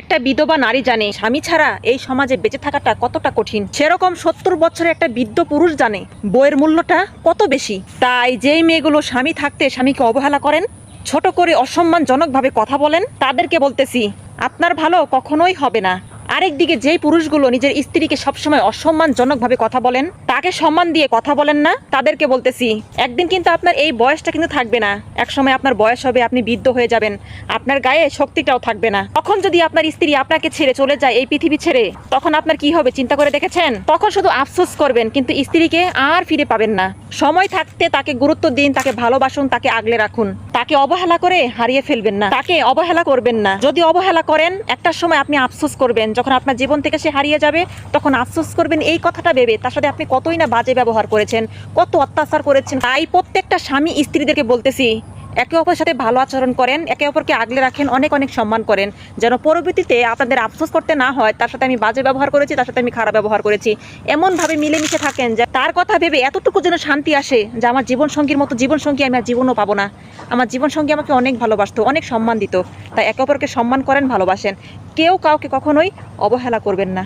একটা বিধবা নারী জানে, স্বামী ছাড়া এই সমাজে বেঁচে থাকাটা কতটা কঠিন? সেরকম সত্তর বছরের একটা বৃদ্ধ পুরুষ জানে, বইয়ের মূল্যটা কত বেশি? তাই যেই মেয়েগুলো স্বামী থাকতে স্বামীকে অবহেলা করেন, ছোট করে অসম্মানজনকভাবে কথা বলেন, তাদেরকে বলতেছি, আপনার ভালো কখনোই হবে না। আরেকদিকে যেই পুরুষগুলো নিজের স্ত্রীকে সবসময় অসম্মানজনকভাবে কথা বলেন, তাকে সম্মান দিয়ে কথা বলেন না, তাদেরকে বলতেছি, একদিন কিন্তু আপনার এই বয়সটা কিন্তু থাকবে না। একসময় আপনার বয়স হবে, আপনি বৃদ্ধ হয়ে যাবেন, আপনার গায়ে শক্তিটাও থাকবে না। তখন যদি আপনার স্ত্রী আপনাকে ছেড়ে চলে যায় এই পৃথিবী ছেড়ে, তখন আপনার কি হবে, চিন্তা করে দেখেছেন? তখন শুধু আফসোস করবেন, কিন্তু স্ত্রীকে আর ফিরে পাবেন না। সময় থাকতে তাকে গুরুত্ব দিন, তাকে ভালোবাসুন, তাকে আগলে রাখুন। তাকে অবহেলা করে হারিয়ে ফেলবেন না, তাকে অবহেলা করবেন না। যদি অবহেলা করেন, একটা সময় আপনি আফসোস করবেন, যখন আপনার জীবন থেকে সে হারিয়ে যাবে, তখন আফসোস করবেন এই কথাটা ভেবে। তার সাথে আপনি কতই না বাজে ব্যবহার করেছেন, কত অত্যাচার করেছেন। তাই প্রত্যেকটা স্বামী স্ত্রীদেরকে বলতেছি একে অপরের সাথে ভালো আচরণ করেন, একে অপরকে আগলে রাখেন, অনেক অনেক সম্মান করেন। যেন পরবর্তীতে আপনাদের আফসোস করতে না হয়, তার সাথে আমি বাজে ব্যবহার করেছি, তার সাথে আমি খারাপ ব্যবহার করেছি। এমনভাবে মিলেমিশে থাকেন যে তার কথা ভেবে এতটুকু যেন শান্তি আসে যে আমার জীবন সঙ্গীর মতো জীবন সঙ্গী আমি আর জীবনও পাবো না। আমার জীবনসঙ্গী আমাকে অনেক ভালোবাসতো, অনেক সম্মান দিত। তাই একে অপরকে সম্মান করেন, ভালোবাসেন। কেউ কাউকে কখনোই অবহেলা করবেন না।